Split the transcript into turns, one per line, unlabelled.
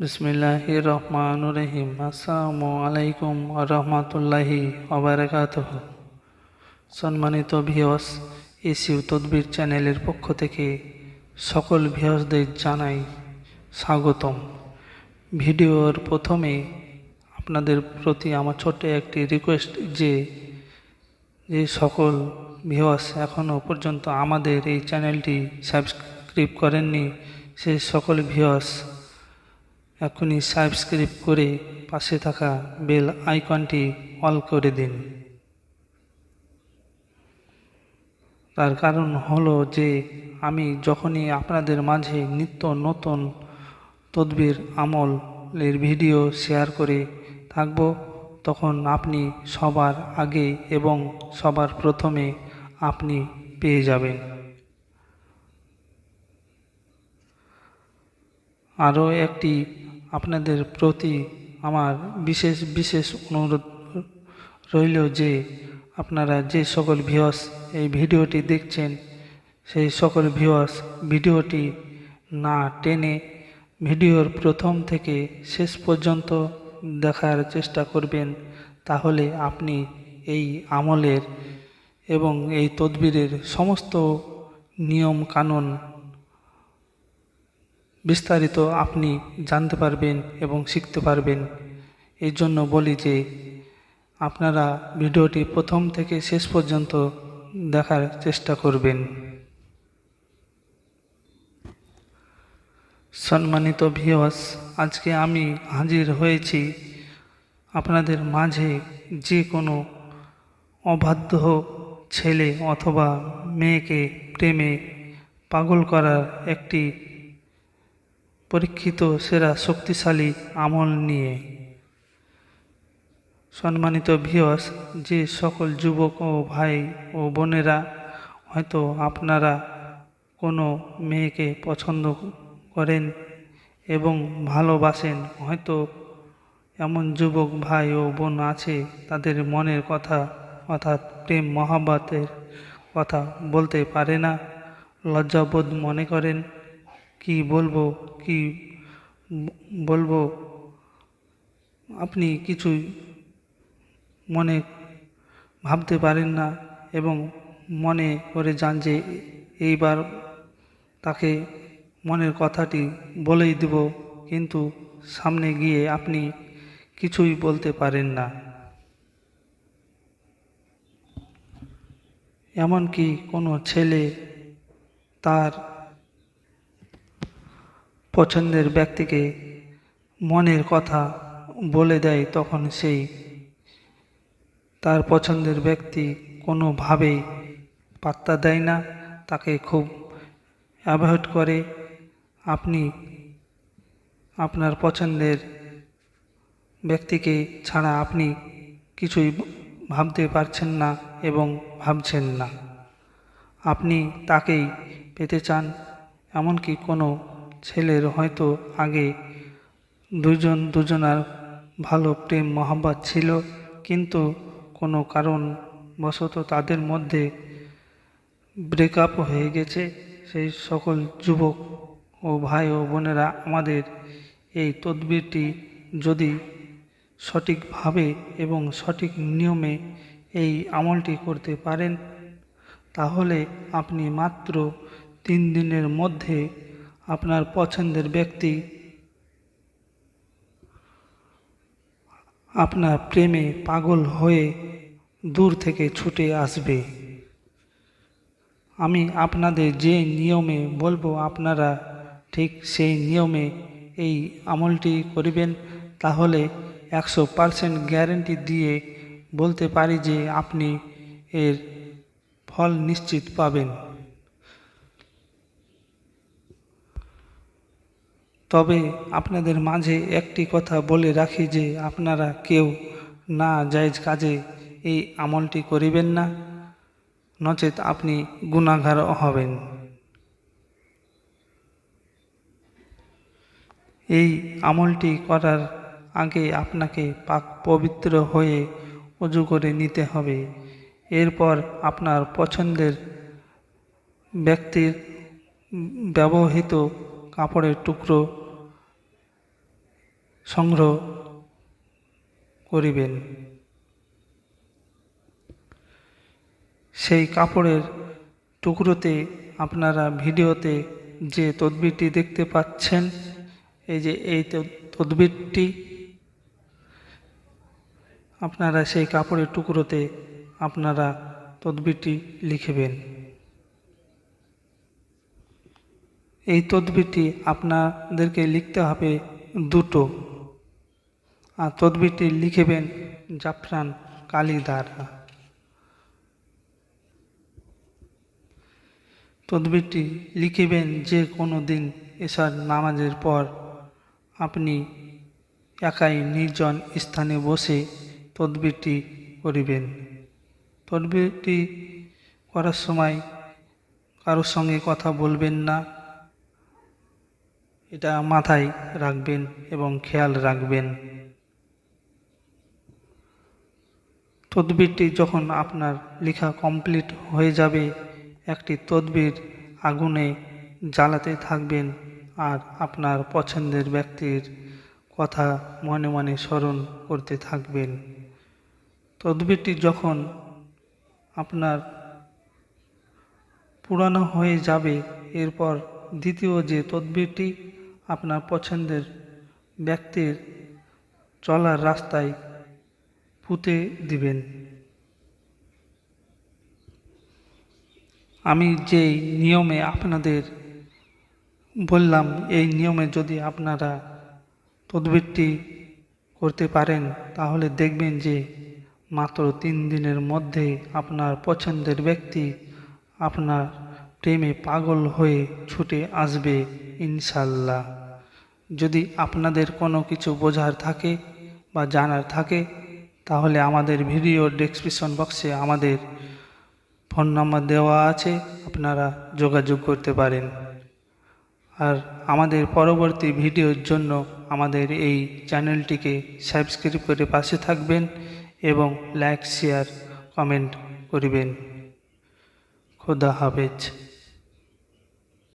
বিসমিল্লাহ রহমান রহিম আসসালামু আলাইকুম রহমতুল্লাহি ওবরাকাতুহ। সম্মানিত ভিওস এসিউ তদবির চ্যানেলের পক্ষ থেকে সকল ভিওসদের জানাই স্বাগতম। ভিডিওর প্রথমে আপনাদের প্রতি আমার ছোট্ট একটি রিকোয়েস্ট যে যে সকল ভিওয়াস এখনও পর্যন্ত আমাদের এই চ্যানেলটি সাবস্ক্রাইব করেননি সেই সকল ভিওয়াস এখনই সাবস্ক্রাইব করে পাশে থাকা বেল আইকনটি অল করে দিন। তার কারণ হলো যে, আমি যখনই আপনাদের মাঝে নিত্য নতুন তদবির আমলের ভিডিও শেয়ার করে থাকব, তখন আপনি সবার আগে এবং সবার প্রথমে আপনি পেয়ে যাবেন। আরও একটি আপনাদের প্রতি আমার বিশেষ বিশেষ অনুরোধ রইল যে আপনারা যে সকল ভিওস এই ভিডিওটি দেখছেন, সেই সকল ভিওস ভিডিওটি না টেনে ভিডিওর প্রথম থেকে শেষ পর্যন্ত দেখার চেষ্টা করবেন, তাহলে আপনি এই আমলের এবং এই তদবিরের সমস্ত নিয়ম কানুন বিস্তারিত আপনি জানতে পারবেন এবং শিখতে পারবেন। এই জন্য বলি যে, আপনারা ভিডিওটি প্রথম থেকে শেষ পর্যন্ত দেখার চেষ্টা করবেন। সম্মানিত ভিওয়াস আজকে আমি হাজির হয়েছি আপনাদের মাঝে যে কোনো অবাধ্য ছেলে অথবা মেয়েকে প্রেমে পাগল করার একটি পরীক্ষিত, সেরা, শক্তিশালী আমল নিয়ে। সম্মানিত ভিওস যে সকল যুবক ও ভাই ও বোনেরা, হয়তো আপনারা কোনো মেয়েকে পছন্দ করেন এবং ভালোবাসেন, হয়তো এমন যুবক ভাই ও বোন আছে, তাদের মনের কথা অর্থাৎ প্রেম মহাব্বতের কথা বলতে পারে না, লজ্জাবোধ মনে করেন। কি বলব কি বলব? আপনি কিছুই মনে ভাবতে পারেন না এবং মনে করে যান যে এইবার তাকে মনের কথাটি বলেই দেব, কিন্তু সামনে গিয়ে আপনি কিছুই বলতে পারেন না। এমনকি কোনো ছেলে তার পছন্দের ব্যক্তিকে মনের কথা বলে দেয়, তখন সেই তার পছন্দের ব্যক্তি কোনোভাবেই পাত্তা দেয় না, তাকে খুব অ্যাভয়েড করে, আপনি আপনার পছন্দের ব্যক্তিকে ছাড়া আপনি কিছুই ভাবতে পারছেন না এবং ভাবছেন না। আপনি তাকেই পেতে চান, এমনকি কোনো ছেলের হয়তো আগে দুজন দুজনার ভালো প্রেম মহাব্বত ছিল, কিন্তু কোনো কারণ বশত তাদের মধ্যে ব্রেকআপ হয়ে গেছে। সেই সকল যুবক ও ভাই ও বোনেরা আমাদের এই তদবিরটি যদি সঠিকভাবে এবং সঠিক নিয়মে এই আমলটি করতে পারেন, তাহলে আপনি মাত্র তিন দিনের মধ্যে আপনার পছন্দের ব্যক্তি, আপনার প্রেমে পাগল হয়ে দূর থেকে ছুটে আসবে। আমি আপনাদের যে নিয়মে বলব, আপনারা ঠিক সেই নিয়মে এই আমলটি করবেন। তাহলে একশো পারসেন্ট গ্যারেন্টি দিয়ে বলতে পারি যে আপনি এর ফল নিশ্চিত পাবেন। তবে আপনাদের মাঝে একটি কথা বলে রাখি যে আপনারা কেউ না জায়জ কাজে এই আমলটি করিবেন না, নচেত আপনি গুণাগার হবেন। এই আমলটি করার আগে আপনাকে পাক পবিত্র হয়ে অজু করে নিতে হবে। এরপর আপনার পছন্দের ব্যক্তির ব্যবহৃত কাপড়ের টুকরো সংগ্রহ করিবেন। সেই কাপড়ের টুকরোতে আপনারা ভিডিওতে যে তদবিরটি দেখতে পাচ্ছেন, এই যে এই তদবিরটি, আপনারা সেই কাপড়ের টুকরোতে আপনারা তদবিরটি লিখবেন। এই তদবিরটি আপনাদেরকে লিখতে হবে দুটো। আর তদবিরটি লিখবেন জাফরান কালি দ্বারা তদবিরটি লিখিবেন যে কোনো দিন এশার নামাজের পর আপনি একাই নির্জন স্থানে বসে তদবিরটি করিবেন। তদবিরটি করার সময় কারোর সঙ্গে কথা বলবেন না এটা মাথায় রাখবেন এবং খেয়াল রাখবেন। তদবিরটি যখন আপনার লেখা কমপ্লিট হয়ে যাবে, একটি তদবির আগুনে জ্বালাতে থাকবেন আর আপনার পছন্দের ব্যক্তির কথা মনে মনে স্মরণ করতে থাকবেন। তদবিরটি যখন আপনার পুরানো হয়ে যাবে, এরপর দ্বিতীয় যে তদবিরটি আপনার পছন্দের ব্যক্তির চলার রাস্তায় পুঁতে দিবেন। আমি যেই নিয়মে আপনাদের বললাম, এই নিয়মে যদি আপনারা তদবিরটি করতে পারেন, তাহলে দেখবেন যে মাত্র তিন দিনের মধ্যে আপনার পছন্দের ব্যক্তি আপনার প্রেমে পাগল হয়ে ছুটে আসবে। ইনশাল্লাহ। যদি আপনাদের কোনো কিছু বোঝার থাকে বা জানার থাকে, তাহলে আমাদের ভিডিও ডেসক্রিপশন বক্সে আমাদের ফোন নাম্বার দেওয়া আছে, আপনারা যোগাযোগ করতে পারেন। আর আমাদের পরবর্তী ভিডিওর জন্য আমাদের এই চ্যানেলটিকে সাবস্ক্রাইব করে পাশে থাকবেন এবং লাইক, শেয়ার, কমেন্ট করিবেন। খোদা হাফেজ।